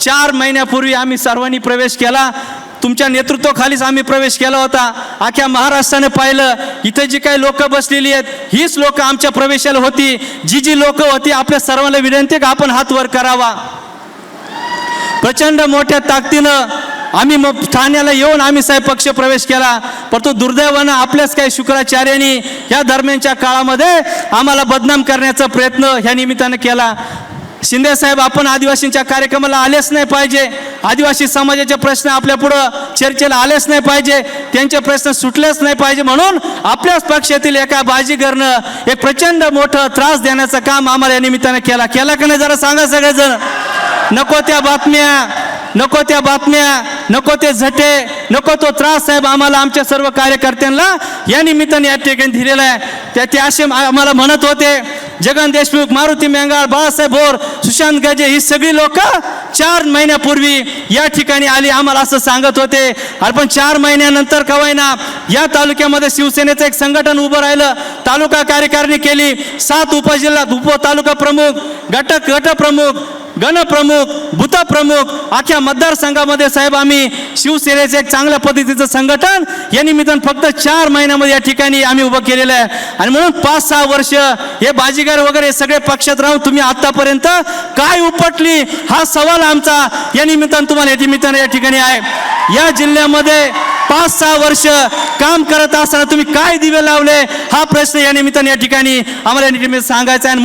चार महिन्यापूर्वी आम्ही सर्वांनी प्रवेश केला. तुमच्या नेतृत्वाखालीच आम्ही प्रवेश केला होता. अख्ख्या महाराष्ट्राने पाहिलं. इथे जी काही लोक बसलेली आहेत हीच लोक आमच्या प्रवेशाला होती. जी जी लोक होती आपल्या सर्वांना विनंती का आपण हात वर करावा. प्रचंड मोठ्या ताकदीनं आम्ही मग ठाण्याला येऊन आम्ही साहेब पक्ष प्रवेश केला. परंतु दुर्दैवानं आपल्याच काही शुक्राचार्यांनी या दरम्यानच्या काळामध्ये आम्हाला बदनाम करण्याचा प्रयत्न ह्या निमित्तानं केला. शिंदे साहेब आपण आदिवासींच्या कार्यक्रमाला आलेच नाही पाहिजे. आदिवासी समाजाचे प्रश्न आपल्या पुढं चर्चेला आलेच नाही पाहिजे. त्यांचे प्रश्न सुटलेच नाही पाहिजे म्हणून आपल्याच पक्षातील एका बाजीगरनं एक प्रचंड मोठं त्रास देण्याचं काम आम्हाला या निमित्तानं केला. केला का नाही जरा सांगा सगळेजण. नको त्या बातम्या नको त्या बातम्या नको ते झटे नको तो त्रास साहेब आम्हाला आमच्या सर्व कार्यकर्त्यांना या निमित्ताने या ठिकाणी दिलेला आहे. त्या ते असे आम्हाला म्हणत होते जगन देशमुख मारुती मेंगाळ बाळासाहेब भोर सुशांत गजे ही सगळी लोक चार महिन्यापूर्वी या ठिकाणी आली. आम्हाला असं सांगत होते. अरे पण चार महिन्यानंतर कवायना या तालुक्यामध्ये शिवसेनेचं एक संघटन उभं राहिलं. तालुका कार्यकारिणी केली. सात उपजिल्हा उप तालुका प्रमुख घटक गट प्रमुख गणप्रमुख भूतप्रमुख अख्ख्या मतदारसंघामध्ये साहेब आम्ही शिवसेनेचं एक चांगल्या पद्धतीचं संघटन या निमित्तानं फक्त चार महिन्यामध्ये या ठिकाणी आम्ही उभं केलेलं आहे. आणि म्हणून पाच सहा वर्ष हे बाजीगार वगैरे सगळे पक्षात राहून तुम्ही आतापर्यंत काय उपटली हा सवाल आमचा या निमित्तानं तुम्हाला या निमित्तानं या ठिकाणी आहे. या जिल्ह्यामध्ये पाच सहा वर्ष काम करत असताना तुम्ही काय दिवे लावले? हा प्रश्न या निमित्तानं या ठिकाणी आम्हाला या निमित्त सांगायचा आहे. आणि